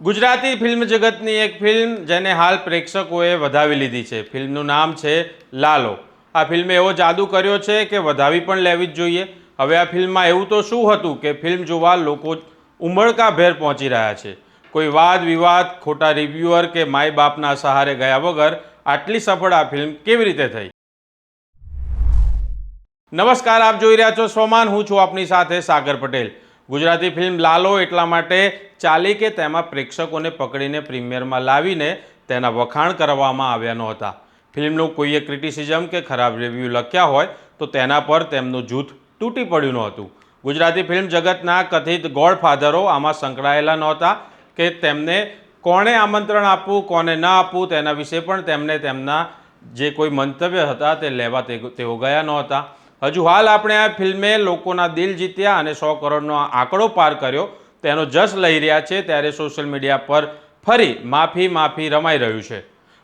Gujarati film જગતની એક film જેને હાલ પ્રેક્ષકોએ વધાવી લીધી છે. ફિલ્મનું નામ છે લાલો. આ ફિલ્મે એવો જાદુ કર્યો છે કે વધાવી પણ લેવી જ જોઈએ. હવે આ ફિલ્મમાં એવું તો શું હતું કે ફિલ્મ જોવા લોકો ઉમળકાભેર પહોંચી રહ્યા છે. કોઈ વાદ વિવાદ, ખોટા રિવ્યુઅર કે માય બાપના સહારે ગયા વગર આટલી સફળ આ ફિલ્મ કેવી રીતે થઈ? નમસ્કાર, આપ જોઈ રહ્યા છો સોમાન હું છું આપની સાથે સાગર પટેલ. ગુજરાતી ફિલ્મ લાલો એટલા માટે ચાલી કે તેમાં પ્રેક્ષકોને પકડીને પ્રીમિયરમાં લાવીને તેના વખાણ કરવામાં આવ્યા નહોતા ફિલ્મનું કોઈએ ક્રિટિસિઝમ કે ખરાબ રિવ્યૂ લખ્યા હોય તો તેના પર તેમનું જૂથ તૂટી પડ્યું નહોતું. ગુજરાતી ફિલ્મ જગતના કથિત ગોડફાધરો આમાં સંકળાયેલા નહોતા કે તેમને કોણે આમંત્રણ આપવું, કોને ન આપવું તેના વિશે પણ તેમને તેમના જે કોઈ મંતવ્ય હતા તે લેવા તેઓ ગયા નહોતા. હજુ હાલ આપણે આ ફિલ્મે લોકોના દિલ જીત્યા અને સો કરોડનો આંકડો પાર કર્યો. તેનો જશ લઈ રહ્યા છે ત્યારે સોશિયલ મીડિયા પર ફરી માફી માફી રમાઈ રહ્યું છે.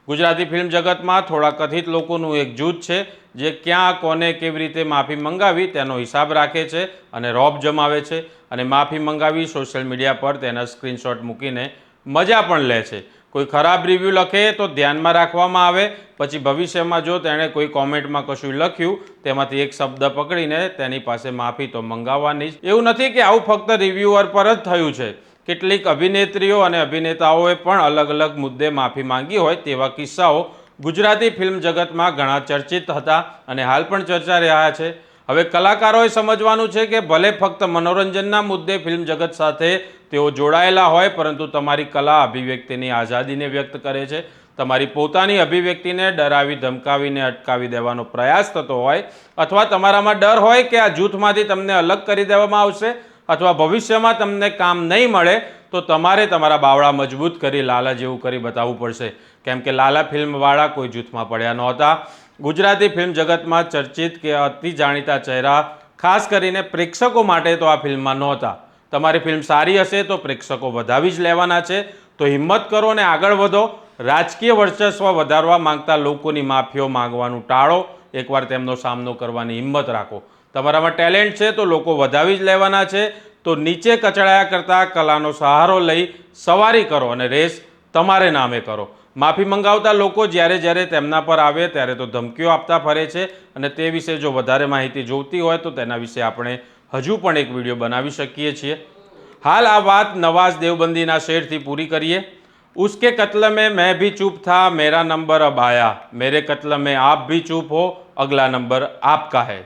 ગુજરાતી ફિલ્મ જગતમાં થોડા કથિત લોકોનું એક જૂથ છે જે ક્યાં, કોને, કેવી રીતે માફી મંગાવી તેનો હિસાબ રાખે છે અને રોબ જમાવે છે. અને માફી મંગાવી સોશિયલ મીડિયા પર તેના સ્ક્રીનશોટ મૂકીને મજા પણ લે છે. કોઈ ખરાબ રિવ્યૂ લખે તો ધ્યાનમાં રાખવામાં આવે. પછી ભવિષ્યમાં જો તેણે કોઈ કોમેન્ટમાં કશું લખ્યું, તેમાંથી એક શબ્દ પકડીને તેની પાસે માફી તો મંગાવવાની જ. એવું નથી કે આવું ફક્ત રિવ્યુઅર પર જ થયું છે. કેટલીક અભિનેત્રીઓ અને અભિનેતાઓએ પણ અલગ અલગ મુદ્દે માફી માંગી હોય તેવા કિસ્સાઓ ગુજરાતી ફિલ્મ જગતમાં ઘણા ચર્ચિત હતા અને હાલ પણ ચર્ચા રહ્યા છે. હવે કલાકારોએ સમજવાનું છે કે ભલે ફક્ત મનોરંજનના મુદ્દે ફિલ્મ જગત સાથે તેઓ જોડાયેલા હોય, પરંતુ તમારી કલા અભિવ્યક્તિની આઝાદીને વ્યક્ત કરે છે. તમારી પોતાની અભિવ્યક્તિને ડરાવી, ધમકાવીને અટકાવી દેવાનો પ્રયાસ થતો હોય, અથવા તમારામાં ડર હોય કે આ જૂથમાંથી તમને અલગ કરી દેવામાં આવશે, અથવા ભવિષ્યમાં તમને કામ નહીં મળે તો તમારે તમારા બાવળા મજબૂત કરી, લાલા જેવું કરી બતાવવું પડશે. કેમ કે લાલા ફિલ્મવાળા કોઈ જૂથમાં પડ્યા નહોતા. ગુજરાતી ફિલ્મ જગતમાં ચર્ચિત કે અતિ જાણીતા ચહેરા, ખાસ કરીને પ્રેક્ષકો માટે તો આ ફિલ્મમાં નહોતા. તમારી ફિલ્મ સારી હશે તો પ્રેક્ષકો વધાવી જ લેવાના છે. તો હિંમત કરો અને આગળ વધો. રાજકીય વર્ચસ્વ વધારવા માંગતા લોકોની માફીઓ માંગવાનું ટાળો. એકવાર તેમનો સામનો કરવાની હિંમત રાખો. તમારામાં ટેલેન્ટ છે તો લોકો વધાવી જ લેવાના છે. તો નીચે કચડાયા કરતાં કલાનો સહારો લઈ સવારી કરો અને રેસ તમારે નામે કરો માફી મંગાવતા લોકો જ્યારે જ્યારે તેમના પર આવે ત્યારે તો ધમકીઓ આપતા ફરે છે અને તે વિશે જો વધારે માહિતી જોઈતી હોય તો તેના વિશે આપણે હજુ પણ એક વિડીયો બનાવી શકીએ છીએ हाल आ बात नवाज देवबंदी शेर थी पूरी करिए उसके कत्ल में मैं भी चुप था मेरा नंबर अब आया मेरे कत्ल में आप भी चुप हो अगला नंबर आपका है